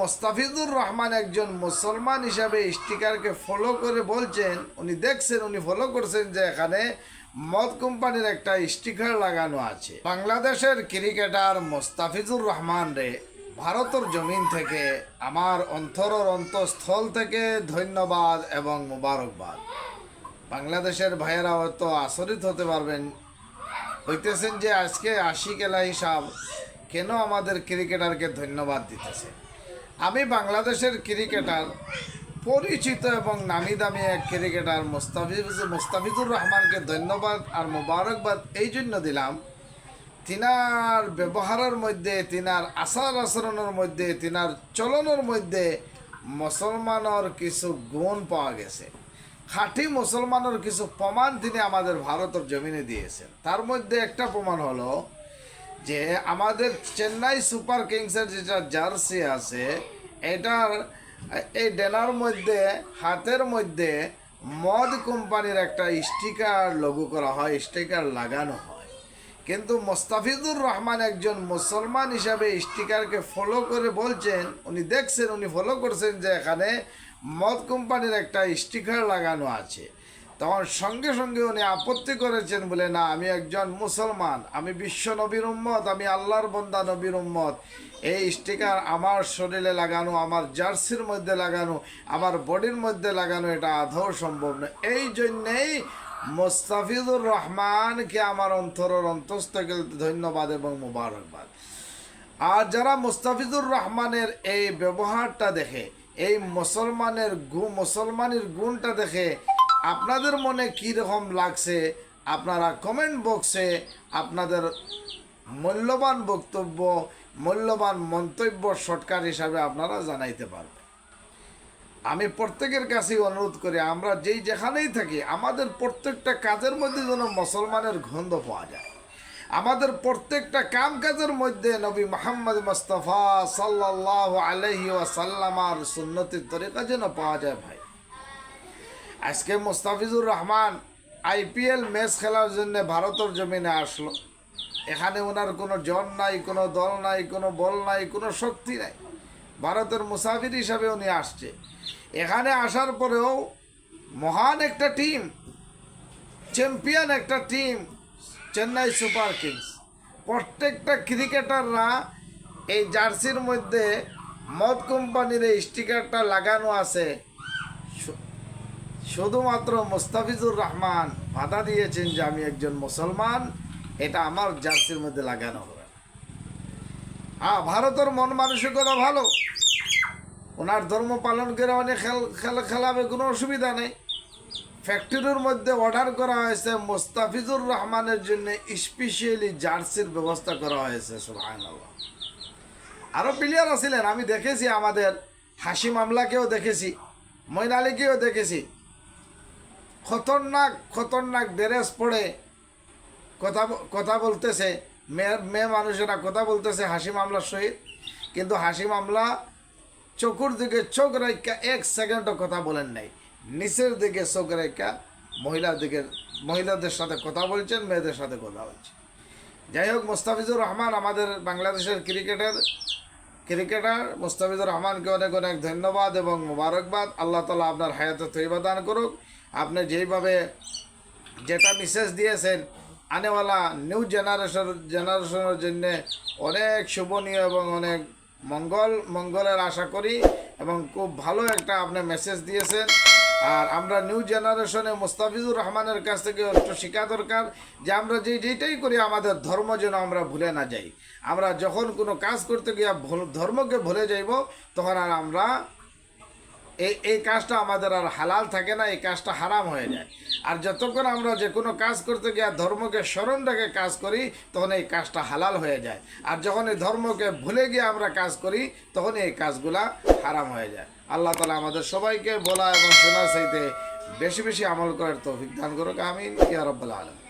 মোস্তাফিজুর রহমান একজন মুসলমান হিসাবে স্টিকারকে ফলো করে বলছেন, উনি দেখছেন, উনি ফলো করছেন যে এখানে মদ কোম্পানির একটা স্টিকার লাগানো আছে। বাংলাদেশের ক্রিকেটার মোস্তাফিজুর রহমান রে, ভারতের জমিন থেকে আমার অন্তরের অন্তঃস্থল থেকে ধন্যবাদ এবং মুবারকবাদ। বাংলাদেশের ভাইয়েরা হয়তো আচরিত হতে পারবেন, হইতেছেন যে আজকে আশি কেলা হিসাব কেন আমাদের ক্রিকেটারকে ধন্যবাদ দিতেছে আমি বাংলাদেশের ক্রিকেটার, পরিচিত এবং নামি দামি এক ক্রিকেটার মুস্তাফিজ, মুস্তাফিজুর রহমানকে ধন্যবাদ আর মোবারকবাদ এই জন্য দিলাম। তিনার ব্যবহারের মধ্যে, তিনার আচার আচরণের মধ্যে, তিনার চলনের মধ্যে মুসলমানের কিছু গুণ পাওয়া গেছে। খাঁটি মুসলমানের কিছু প্রমাণ তিনি আমাদের ভারতের জমিনে দিয়েছেন। তার মধ্যে একটা প্রমাণ হলো যে আমাদের চেন্নাই সুপার কিংসের যেটা জার্সি আছে, এটার এই ডেনার মধ্যে, হাতের মধ্যে মদ কোম্পানির একটা স্টিকার লঘু করা হয়, স্টিকার লাগানো হয়। কিন্তু মোস্তাফিজুর রহমান একজন মুসলমান হিসাবে স্টিকারকে ফলো করে বলছেন, উনি দেখছেন, উনি ফলো করছেন যে এখানে মদ কোম্পানির একটা স্টিকার লাগানো আছে। তখন সঙ্গে সঙ্গে উনি আপত্তি করেছেন বলে, না, আমি একজন মুসলমান, আমি বিশ্ব নবীর উম্মত, আমি আল্লাহর বন্দা নবীর উম্মত। এই স্টিকার আমার শরীরে লাগানো, আমার জার্সির মধ্যে লাগানো, আমার বডির মধ্যে লাগানো, এটা আদৌ সম্ভব নয়। এই জন্যেই মোস্তাফিজুর রহমানকে আমার অন্তরের অন্তস্থকে ধন্যবাদ এবং মুবারকবাদ। আর যারা মুস্তাফিজুর রহমানের এই ব্যবহারটা দেখে, এই মুসলমানের গু, মুসলমানের গুণটা দেখে আপনাদের মনে কী রকম লাগছে? আপনারা কমেন্ট বক্সে আপনাদের মূল্যবান বক্তব্য, মূল্যবান মন্তব্য শর্টকাট হিসাবে আপনারা জানাইতে পারবেন। আমি প্রত্যেকের কাছেই অনুরোধ করি, আমরা যেই যেখানেই থাকি, আমাদের প্রত্যেকটা কাজের মধ্যে যেন মুসলমানের গন্ধ পাওয়া যায়। আমাদের প্রত্যেকটা কাম কাজের মধ্যে নবী মোহাম্মদ মুস্তফা সাল্লাহ আলহি ওয়াসাল্লামার সুন্নতির তরিকা যেন পাওয়া যায় ভাই। আজকে মুস্তাফিজুর রহমান আইপিএল ম্যাচ খেলার জন্য ভারতের জমিনে আসলো। এখানে ওনার কোনো জন নাই, কোনো দল নাই, কোনো বল নাই, কোনো শক্তি নাই। ভারতের মুসাফির হিসাবে উনি আসছে। এখানে আসার পরেও মহান একটা টিম, চ্যাম্পিয়ন একটা টিম, চেন্নাই সুপার কিংস। প্রত্যেকটা ক্রিকেটাররা এই জার্সির মধ্যে মদ কোম্পানির এই স্টিকারটা লাগানো আছে। শুধুমাত্র মুস্তাফিজুর রহমান বাধা দিয়েছেন যে আমি একজন মুসলমান, এটা আমার জার্সির মধ্যে লাগানো হবে। হ্যাঁ ভারতের মন মানসিকতা ভালো। ওনার ধর্ম পালন করে অনেক খেল খেলা খেলাবে, কোনো অসুবিধা নেই। ফ্যাক্টরির মধ্যে অর্ডার করা হয়েছে, মোস্তাফিজুর রহমানের জন্য স্পেশালি জার্সির ব্যবস্থা করা হয়েছে সুবহান আরও প্লেয়ার আছিলেন, আমি দেখেছি আমাদের হাসি মামলাকেও দেখেছি, মইন আলীকেও দেখেছি। খতরনাক খতরনাক ড্রেস পড়ে কথা কথা বলতেছে। মেয়ে মেয়ে মানুষেরা কথা বলতেছে হাসি মামলার সহিত। কিন্তু হাসি মামলা চোখের দিকে চোখ রেখা এক সেকেন্ডও কথা বলেন নাই। নিচের দিকে চোখ রেখা মহিলার দিকে, মহিলাদের সাথে কথা বলছেন, মেয়েদের সাথে কথা বলছেন। যাই হোক, মোস্তাফিজুর রহমান আমাদের বাংলাদেশের ক্রিকেটের। ক্রিকেটার মুস্তাফিজুর রহমানকে অনেক অনেক ধন্যবাদ এবং মোবারকবাদ। আল্লাহ তালা আপনার হায়াতে তৈবা দান করুক। আপনি যেইভাবে যেটা মেসেজ দিয়েছেন, আনেওয়ালা নিউ জেনারেশন জেনারেশনের জন্য অনেক শুভনীয় এবং অনেক মঙ্গল, মঙ্গলের আশা করি এবং খুব ভালো একটা আপনি মেসেজ দিয়েছেন। আর আমরা নিউ জেনারেশনে মুস্তাফিজুর রহমানের কাছ থেকে একটু শেখা দরকার যে আমরা যে যেটাই করি, আমাদের ধর্ম যেন আমরা ভুলে না যাই। আমরা যখন কোনো কাজ করতে গিয়ে ধর্মকে ভুলে যাইব, তখন আর আমরা এই এই কাজটা আমাদের আর হালাল থাকে না, এই কাজটা হারাম হয়ে যায়। আর যতক্ষণ আমরা যে কোনো কাজ করতে গিয়ে ধর্মকে স্মরণ রেখে কাজ করি, তখন এই কাজটা হালাল হয়ে যায়। আর যখন এই ধর্মকে ভুলে গিয়ে আমরা কাজ করি, তখন এই কাজগুলা হারাম হয়ে যায়। আল্লাহ তালা আমাদের সবাইকে বলা এবং শোনার চাইতে বেশি বেশি আমল করার তৌফিক দান করুক। আমিন। ইয়া রব্বাল আলম